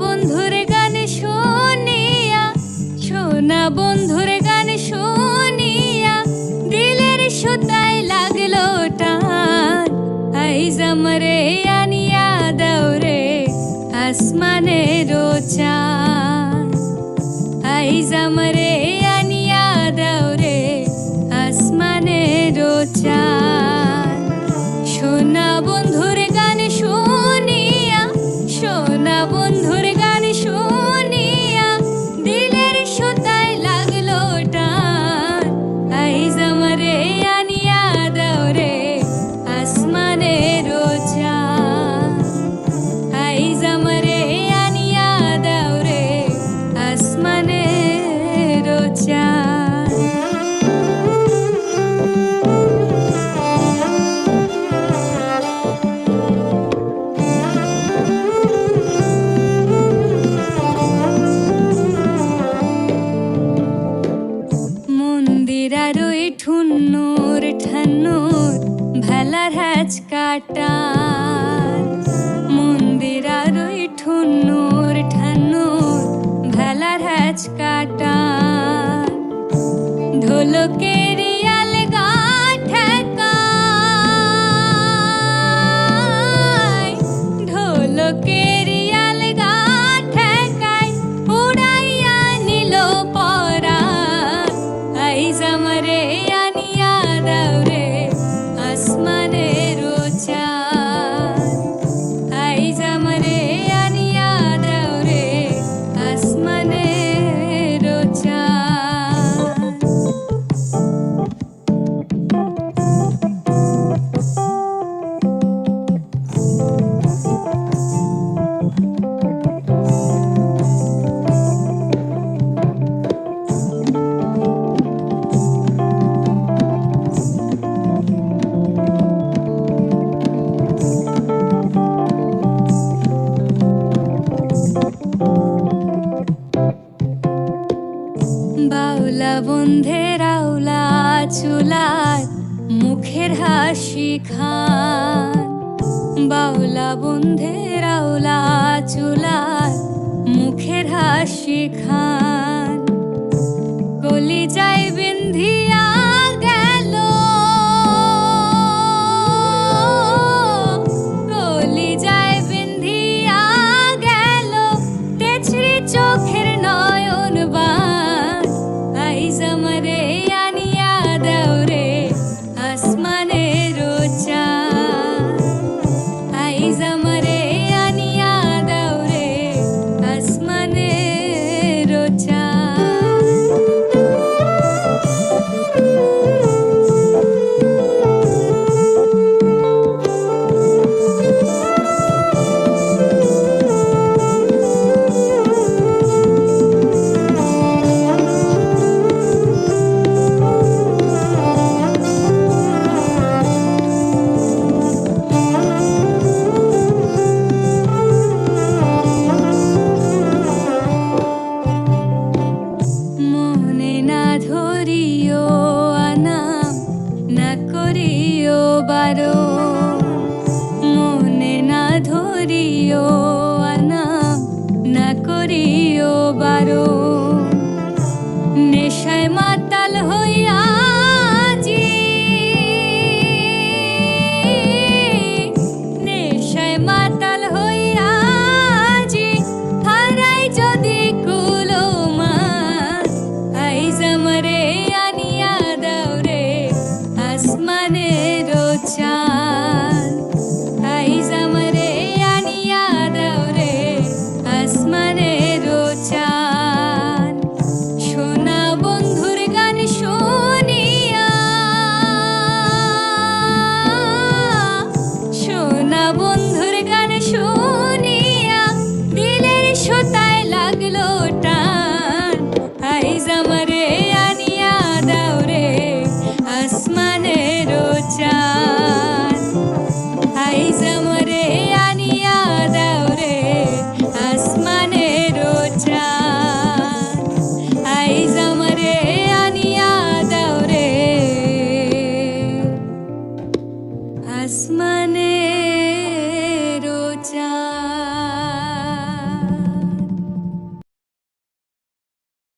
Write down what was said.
বন্ধুর গান শুনিয়া, সোনা বন্ধুর গান শুনিয়া, দিলের সুতায় লাগল টান। আইজ আমরে আনিয়া দৌরে আসমানে রোচান আইজ আমরে আনিয়া দৌরে আসমানে রোচান ওই ঠুন্নুর ঠান্নুর ভেলার হ্যাচ কাটার। মন্দির আর ওই ঠুন্নুর ঠান্নুর ভেলার হ্যাচ আমারে আনিয়া দাওরে আসমানে রোচা আইজ আমারে আনিয়া দাওরে আসমানে রোচা বাউলা বন্ধের আউলা চুলার মুখের হাসি খান বাউলা বন্ধের আউলা চুলার মুখের হাসি খান Lord.